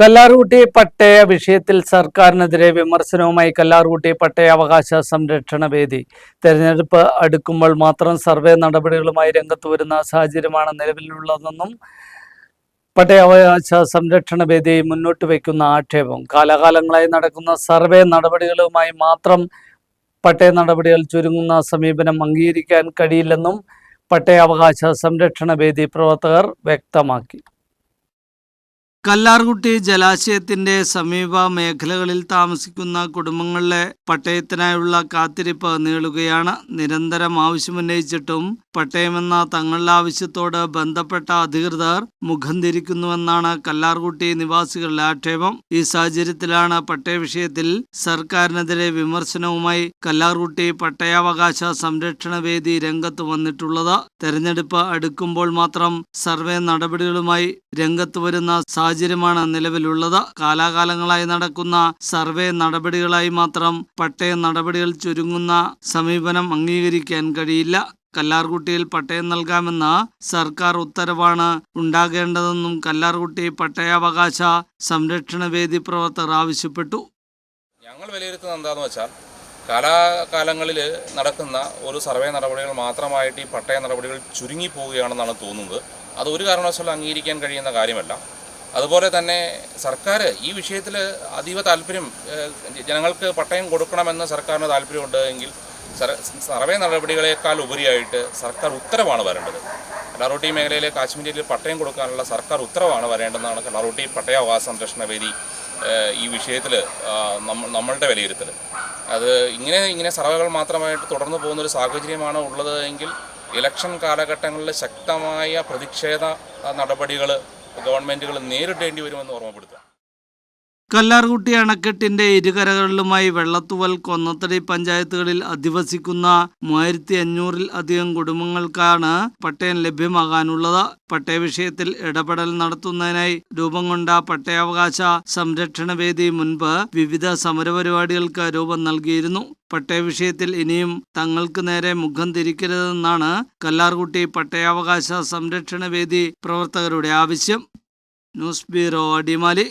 കല്ലാർകുട്ടി പട്ടയ വിഷയത്തിൽ സർക്കാരിനെതിരെ വിമർശനവുമായി കല്ലാർകുട്ടി പട്ടയ അവകാശ സംരക്ഷണ വേദി. തെരഞ്ഞെടുപ്പ് അടുക്കുമ്പോൾ മാത്രം സർവേ നടപടികളുമായി രംഗത്ത് വരുന്ന സാഹചര്യമാണ് നിലവിലുള്ളതെന്നും പട്ടയാവകാശ സംരക്ഷണ വേദി മുന്നോട്ട് വയ്ക്കുന്ന ആക്ഷേപം. കാലാകാലങ്ങളായി നടക്കുന്ന സർവേ നടപടികളുമായി മാത്രം പട്ടയ നടപടികൾ ചുരുങ്ങുന്ന സമീപനം അംഗീകരിക്കാൻ കഴിയില്ലെന്നും പട്ടയാവകാശ സംരക്ഷണ വേദി പ്രവർത്തകർ വ്യക്തമാക്കി. കല്ലാർകുട്ടി ജലാശയത്തിന്റെ സമീപ മേഖലകളിൽ താമസിക്കുന്ന കുടുംബങ്ങളിലെ പട്ടയത്തിനായുള്ള കാത്തിരിപ്പ് നീളുകയാണ്. നിരന്തരം ആവശ്യമുന്നയിച്ചിട്ടും പട്ടയമെന്ന തങ്ങളുടെ ആവശ്യത്തോട് ബന്ധപ്പെട്ട അധികൃതർ മുഖം തിരിക്കുന്നുവെന്നാണ് കല്ലാർകുട്ടി നിവാസികളുടെ ആക്ഷേപം. ഈ സാഹചര്യത്തിലാണ് പട്ടയ വിഷയത്തിൽ സർക്കാരിനെതിരെ വിമർശനവുമായി കല്ലാർകുട്ടി പട്ടയാവകാശ സംരക്ഷണ വേദി രംഗത്ത് വന്നിട്ടുള്ളത്. തെരഞ്ഞെടുപ്പ് അടുക്കുമ്പോൾ മാത്രം സർവേ നടപടികളുമായി രംഗത്ത് വരുന്ന സാഹചര്യമാണ് നിലവിലുള്ളത്. കാലാകാലങ്ങളായി നടക്കുന്ന സർവേ നടപടികളായി മാത്രം പട്ടയ നടപടികൾ ചുരുങ്ങുന്ന സമീപനം അംഗീകരിക്കാൻ കഴിയില്ല. കല്ലാർകുട്ടിയിൽ പട്ടയം നൽകാമെന്ന സർക്കാർ ഉത്തരവാണ് ഉണ്ടാകേണ്ടതെന്നും കല്ലാർകുട്ടി പട്ടയാവകാശ സംരക്ഷണ വേദി പ്രവർത്തകർ ആവശ്യപ്പെട്ടു. ഞങ്ങൾ വിലയിരുത്തുന്നത് എന്താണെന്ന് വെച്ചാൽ കാലാകാലങ്ങളിൽ നടക്കുന്ന ഒരു സർവേ നടപടികൾ മാത്രമായിട്ട് ഈ പട്ടയ നടപടികൾ ചുരുങ്ങി പോവുകയാണെന്നാണ് തോന്നുന്നത്. അത് ഒരു കാരണവശാലും അംഗീകരിക്കാൻ കഴിയുന്ന കാര്യമല്ല. അതുപോലെ തന്നെ സർക്കാർ ഈ വിഷയത്തിൽ അതീവ താല്പര്യം ജനങ്ങൾക്ക് പട്ടയം കൊടുക്കണമെന്ന് സർക്കാരിന് താല്പര്യമുണ്ട് എങ്കിൽ സർവേ നടപടികളേക്കാൾ ഉപരിയായിട്ട് സർക്കാർ ഉത്തരവാണ് വരേണ്ടത്. കല്ലാറോട്ടി മേഖലയിലെ കാശ്മീരിൽ പട്ടയം കൊടുക്കാനുള്ള സർക്കാർ ഉത്തരവാണ് വരേണ്ടതെന്നാണ് കല്ലാറോട്ടി പട്ടയാവകാശ സംരക്ഷണ വേദി ഈ വിഷയത്തിൽ നമ്മളുടെ വിലയിരുത്തൽ അത് ഇങ്ങനെ ഇങ്ങനെ സർവേകൾ മാത്രമായിട്ട് തുടർന്നു പോകുന്നൊരു സാഹചര്യമാണ് ഉള്ളത് എങ്കിൽ ഇലക്ഷൻ കാലഘട്ടങ്ങളിൽ ശക്തമായ പ്രതിഷേധ നടപടികൾ ഗവൺമെന്റുകൾ നേരിടേണ്ടി വരുമെന്ന് ഓർമ്മപ്പെടുത്തുക. കല്ലാർകുട്ടി അണക്കെട്ടിന്റെ ഇരുകരകളിലുമായി വെള്ളത്തുവൽ കൊന്നത്തടി പഞ്ചായത്തുകളിൽ അധിവസിക്കുന്ന മൂവായിരത്തി അഞ്ഞൂറിൽ അധികം കുടുംബങ്ങൾക്കാണ് പട്ടയം ലഭ്യമാകാനുള്ളത്. പട്ടയ വിഷയത്തിൽ ഇടപെടൽ നടത്തുന്നതിനായി രൂപം കൊണ്ട പട്ടയാവകാശ സംരക്ഷണ വേദി മുൻപ് വിവിധ സമരപരിപാടികൾക്ക് രൂപം നൽകിയിരുന്നു. പട്ടയ വിഷയത്തിൽ ഇനിയും തങ്ങൾക്ക് നേരെ മുഖം തിരിക്കരുതെന്നാണ് കല്ലാർകുട്ടി പട്ടയാവകാശ സംരക്ഷണ വേദി പ്രവർത്തകരുടെ ആവശ്യം. News bureau Adimali.